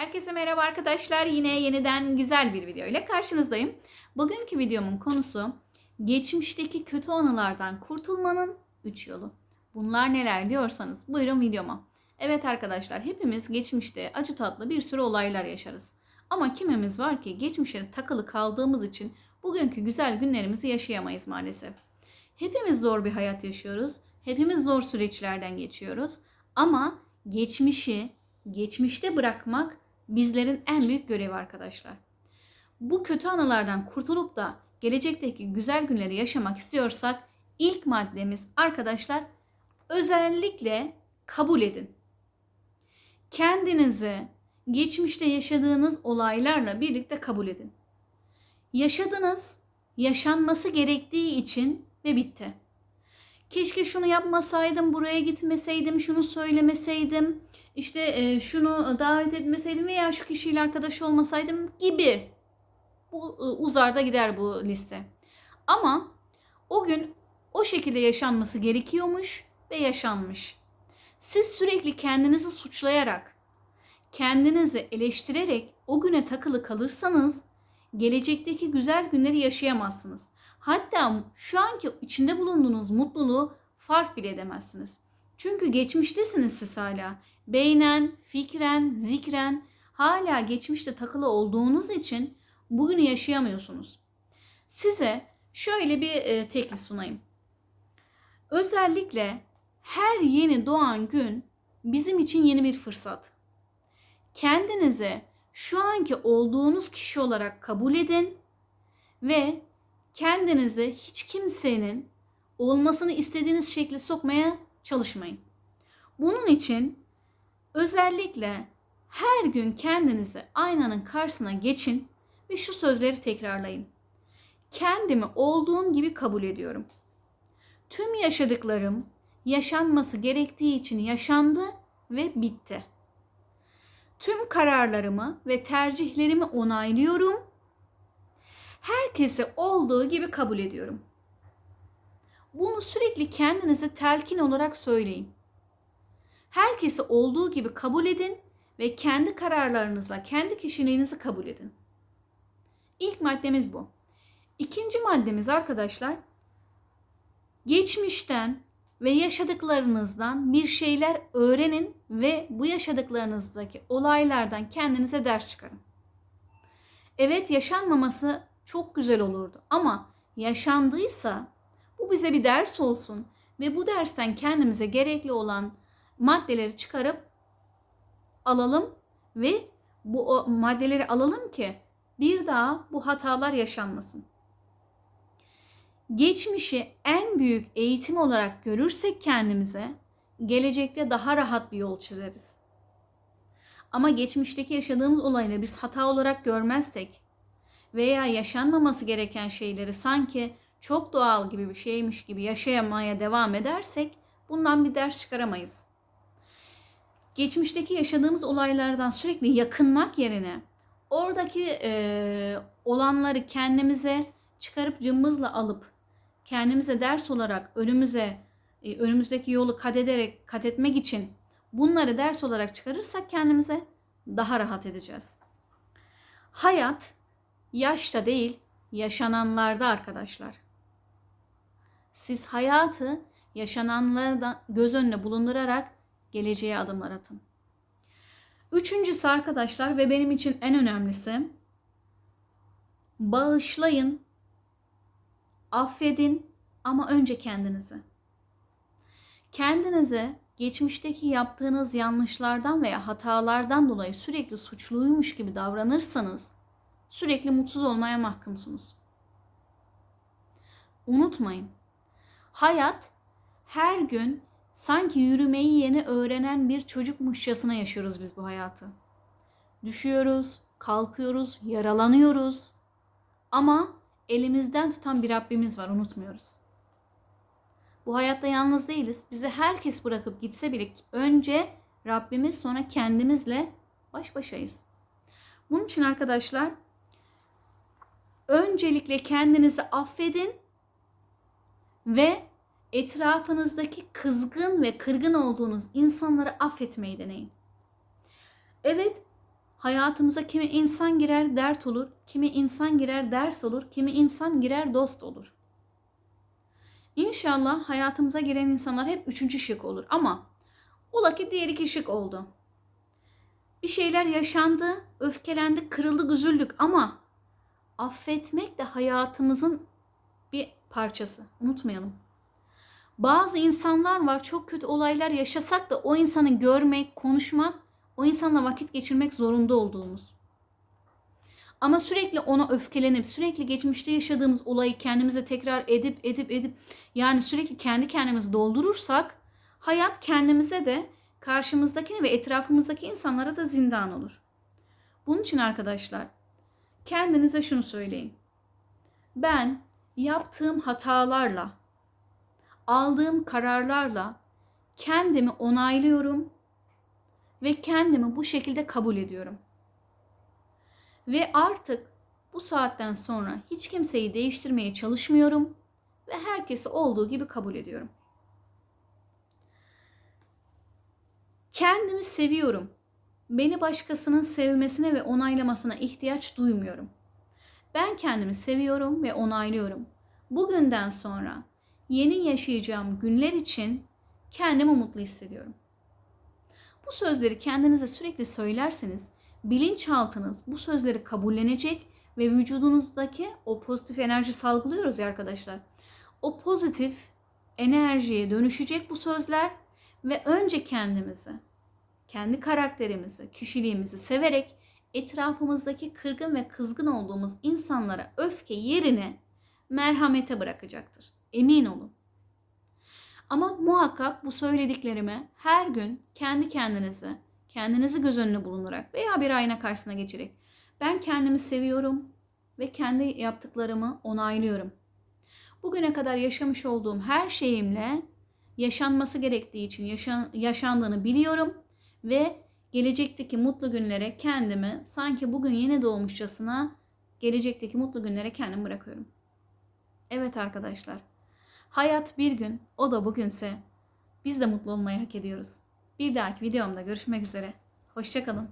Herkese merhaba arkadaşlar. Yine yeniden güzel bir video ile karşınızdayım. Bugünkü videomun konusu geçmişteki kötü anılardan kurtulmanın 3 yolu. Bunlar neler diyorsanız buyurun videoma. Evet arkadaşlar hepimiz geçmişte acı tatlı bir sürü olaylar yaşarız. Ama kimimiz var ki geçmişe takılı kaldığımız için bugünkü güzel günlerimizi yaşayamayız maalesef. Hepimiz zor bir hayat yaşıyoruz. Hepimiz zor süreçlerden geçiyoruz. Ama geçmişi geçmişte bırakmak bizlerin en büyük görevi arkadaşlar. Bu kötü anılardan kurtulup da gelecekteki güzel günleri yaşamak istiyorsak ilk maddemiz arkadaşlar özellikle kabul edin. Kendinizi geçmişte yaşadığınız olaylarla birlikte kabul edin. Yaşadınız, yaşanması gerektiği için ve bitti. Keşke şunu yapmasaydım, buraya gitmeseydim, şunu söylemeseydim, işte e, şunu davet etmeseydim veya şu kişiyle arkadaş olmasaydım gibi. Bu e, uzar da gider bu liste. Ama o gün o şekilde yaşanması gerekiyormuş ve yaşanmış. Siz sürekli kendinizi suçlayarak, kendinizi eleştirerek o güne takılı kalırsanız gelecekteki güzel günleri yaşayamazsınız. Hatta şu anki içinde bulunduğunuz mutluluğu fark bile edemezsiniz. Çünkü geçmiştesiniz siz hala. Beynen, fikren, zikren hala geçmişte takılı olduğunuz için bugünü yaşayamıyorsunuz. Size şöyle bir e, teklif sunayım. Özellikle her yeni doğan gün bizim için yeni bir fırsat. Kendinize şu anki olduğunuz kişi olarak kabul edin ve kendinizi hiç kimsenin olmasını istediğiniz şekle sokmaya çalışmayın. Bunun için özellikle her gün kendinizi aynanın karşısına geçin ve şu sözleri tekrarlayın. Kendimi olduğum gibi kabul ediyorum. Tüm yaşadıklarım yaşanması gerektiği için yaşandı ve bitti. Tüm kararlarımı ve tercihlerimi onaylıyorum. Herkesi olduğu gibi kabul ediyorum. Bunu sürekli kendinize telkin olarak söyleyin. Herkesi olduğu gibi kabul edin ve kendi kararlarınızla kendi kişiliğinizi kabul edin. İlk maddemiz bu. İkinci maddemiz arkadaşlar geçmişten ve yaşadıklarınızdan bir şeyler öğrenin ve bu yaşadıklarınızdaki olaylardan kendinize ders çıkarın. Evet yaşanmaması çok güzel olurdu ama yaşandıysa bu bize bir ders olsun ve bu dersten kendimize gerekli olan maddeleri çıkarıp alalım ve bu maddeleri alalım ki bir daha bu hatalar yaşanmasın. Geçmişi en büyük eğitim olarak görürsek kendimize gelecekte daha rahat bir yol çizeriz. Ama geçmişteki yaşadığımız olayları biz hata olarak görmezsek veya yaşanmaması gereken şeyleri sanki çok doğal gibi bir şeymiş gibi yaşayamaya devam edersek bundan bir ders çıkaramayız. Geçmişteki yaşadığımız olaylardan sürekli yakınmak yerine oradaki e, olanları kendimize çıkarıp cımbızla alıp kendimize ders olarak önümüze e, önümüzdeki yolu kat ederek kat etmek için bunları ders olarak çıkarırsak kendimize daha rahat edeceğiz. Hayat yaşta değil yaşananlarda arkadaşlar. Siz hayatı yaşananları da göz önüne bulundurarak geleceğe adımlar atın. Üçüncüsü arkadaşlar ve benim için en önemlisi bağışlayın, affedin ama önce kendinizi. Kendinize geçmişteki yaptığınız yanlışlardan veya hatalardan dolayı sürekli suçluymuş gibi davranırsanız sürekli mutsuz olmaya mahkumsunuz. Unutmayın. Hayat her gün sanki yürümeyi yeni öğrenen bir çocukmuşçasına yaşıyoruz biz bu hayatı. Düşüyoruz, kalkıyoruz, yaralanıyoruz. Ama elimizden tutan bir Rabbimiz var unutmuyoruz. Bu hayatta yalnız değiliz. Bizi herkes bırakıp gitse bile önce Rabbimiz sonra kendimizle baş başayız. Bunun için arkadaşlar öncelikle kendinizi affedin ve etrafınızdaki kızgın ve kırgın olduğunuz insanları affetmeyi deneyin. Evet, Hayatımıza kimi insan girer dert olur, kimi insan girer ders olur, kimi insan girer dost olur. İnşallah hayatımıza giren insanlar hep üçüncü şık olur ama ola ki diğer iki şık oldu. Bir şeyler yaşandı, öfkelendik, kırıldık, üzüldük ama affetmek de hayatımızın bir parçası. Unutmayalım. Bazı insanlar var çok kötü olaylar yaşasak da o insanı görmek, konuşmak, o insanla vakit geçirmek zorunda olduğumuz. Ama sürekli ona öfkelenip sürekli geçmişte yaşadığımız olayı kendimize tekrar edip edip edip yani sürekli kendi kendimizi doldurursak hayat kendimize de karşımızdakine ve etrafımızdaki insanlara da zindan olur. Bunun için arkadaşlar kendinize şunu söyleyin. Ben yaptığım hatalarla, aldığım kararlarla kendimi onaylıyorum ve kendimi bu şekilde kabul ediyorum. Ve artık bu saatten sonra hiç kimseyi değiştirmeye çalışmıyorum ve herkesi olduğu gibi kabul ediyorum. Kendimi seviyorum. Beni başkasının sevmesine ve onaylamasına ihtiyaç duymuyorum. Ben kendimi seviyorum ve onaylıyorum. Bugünden sonra yeni yaşayacağım günler için kendimi mutlu hissediyorum. Bu sözleri kendinize sürekli söylerseniz bilinçaltınız bu sözleri kabullenecek ve vücudunuzdaki o pozitif enerji salgılıyoruz ya arkadaşlar. O pozitif enerjiye dönüşecek bu sözler ve önce kendimizi, kendi karakterimizi, kişiliğimizi severek etrafımızdaki kırgın ve kızgın olduğumuz insanlara öfke yerine merhamete bırakacaktır. Emin olun. Ama muhakkak bu söylediklerimi her gün kendi kendinize, kendinizi göz önüne bulundurarak veya bir ayna karşısına geçerek ben kendimi seviyorum ve kendi yaptıklarımı onaylıyorum. Bugüne kadar yaşamış olduğum her şeyimle yaşanması gerektiği için yaşan, yaşandığını biliyorum ve gelecekteki mutlu günlere kendimi sanki bugün yeni doğmuşçasına gelecekteki mutlu günlere kendimi bırakıyorum. Evet arkadaşlar. Hayat bir gün, o da bugünse biz de mutlu olmayı hak ediyoruz. Bir dahaki videomda görüşmek üzere. Hoşçakalın.